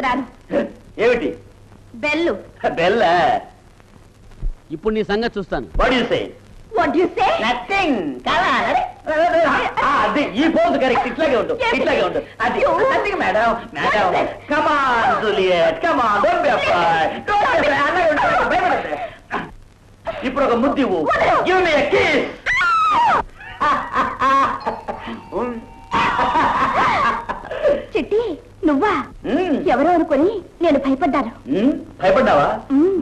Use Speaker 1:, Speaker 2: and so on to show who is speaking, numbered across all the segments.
Speaker 1: చెబుతున్నాను
Speaker 2: ఏమిటి?
Speaker 1: బెల్లు.
Speaker 2: బెల్ల?
Speaker 3: ఇప్పుడు నీ సంగతి చూస్తాను.
Speaker 2: What you say
Speaker 1: what you say
Speaker 2: nothing కదా? అది. ఈ పోజ్ కరెక్ట్ ఇట్లాగే ఉండు. ఇట్లాగే ఉండు. అది. Nothing madam madam come on Juliet come on don't be afraid don't be afraid అలాగే ఉండు భయపడద్దు. ఇప్పుడు ఒక ముద్దు ఇవ్వు. గివ్ మీ ఎ కిస్
Speaker 1: చిట్టి. నువ్వా? ఎవరో అనుకుని నేను భయపడ్డాను.
Speaker 2: భయపడ్డావా.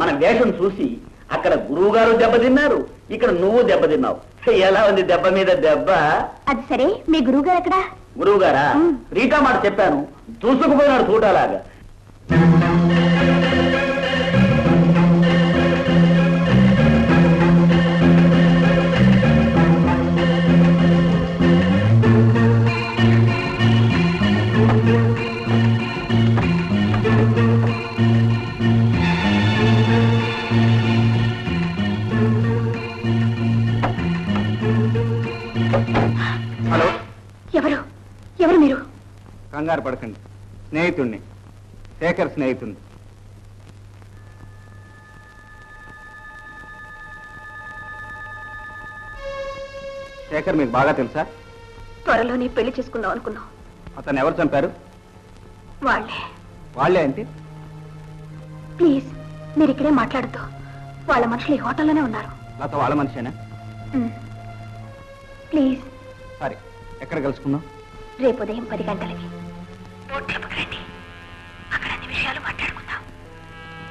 Speaker 2: మన వేషం చూసి అక్కడ గురువు గారు దెబ్బతిన్నారు ఇక్కడ నువ్వు దెబ్బతిన్నావు ఎలా ఉంది దెబ్బ మీద దెబ్బ?
Speaker 1: అది సరే మీ గురువు గారు ఎక్కడా?
Speaker 2: గురువు గారా. రీటా మాట చెప్పాను. చూసుకుపోయినాడు చూడలాగా
Speaker 4: కంగారు పడకండి. స్నేహితుణ్ణి. శేఖర్ స్నేహితుణ్ణి. శేఖర్ మీకు బాగా తెలుసా?
Speaker 1: త్వరలోనే పెళ్ళి చేసుకుందాం అనుకున్నాం.
Speaker 4: అతను ఎవరు చంపారు?
Speaker 1: వాళ్ళే.
Speaker 4: వాళ్ళే అంటే?
Speaker 1: ప్లీజ్ మీరు ఇక్కడే మాట్లాడద్దు. వాళ్ళ మనుషులు ఈ హోటల్లోనే ఉన్నారు.
Speaker 4: లత వాళ్ళ మనిషేనా.
Speaker 1: ప్లీజ్.
Speaker 4: సరే ఎక్కడ కలుసుకుందాం?
Speaker 1: రేపు ఉదయం పది గంటలకి. బోట్ క్లబ్కి రండి అక్కడ అన్ని విషయాలు మాట్లాడుకుందాం.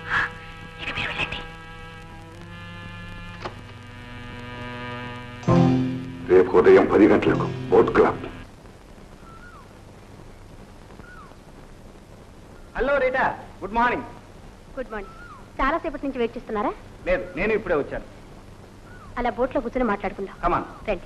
Speaker 1: ఆ, ఇక మీరు వెళ్ళండి.
Speaker 5: రేపు ఉదయం పది గంటలకు boat club.
Speaker 4: Hello Rita. Good morning.
Speaker 1: Good morning. చాలా సేపటి నుంచి వెయిట్ చేస్తున్నారా?
Speaker 4: లేదు నేను ఇప్పుడే వచ్చాను.
Speaker 1: అలా బోట్లో కూర్చొని మాట్లాడుకుందాం. రండి.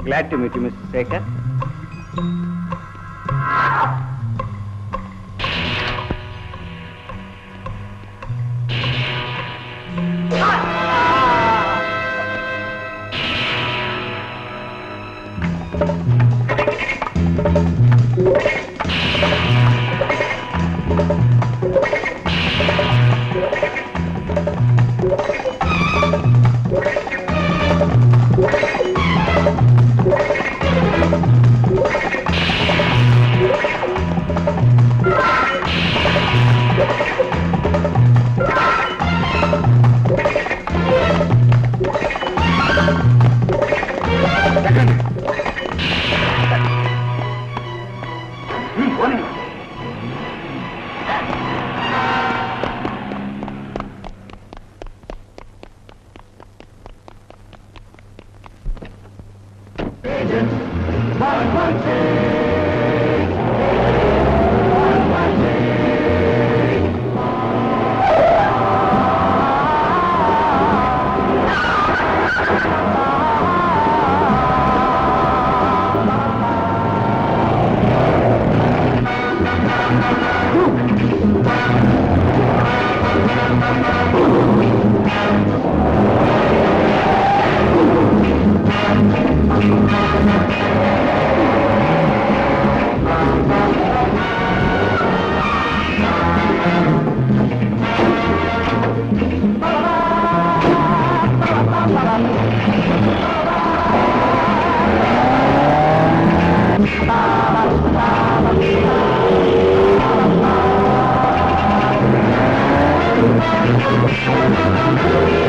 Speaker 4: Gopi glad to meet you mister Thank you. Thank you.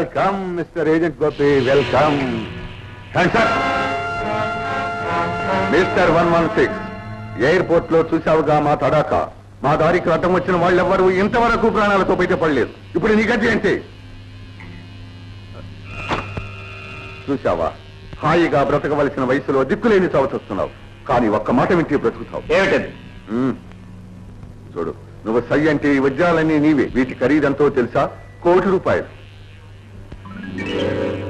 Speaker 5: Welcome mister agent Gopi welcome mister one one six ఎయిర్పోర్ట్లో చూసావుగా మా తడాక. మా దారికి అడ్డం వచ్చిన వాళ్ళెవ్వరూ ఇంతవరకు ప్రాణాలతో బయటపడలేదు ఇప్పుడు నీ గతి ఏంటి? చూసావా హాయిగా బ్రతకవలసిన వయసులో దిక్కులేని చవచొస్తున్నావు కానీ ఒక్క మాట వింటే బ్రతుకుతావు.
Speaker 2: ఏమిటది.
Speaker 5: చూడు నువ్వు సై అంటే ఈ వజ్రాలన్నీ నీవే. వీటి ఖరీదంతో తెలుసా? కోటి రూపాయలు.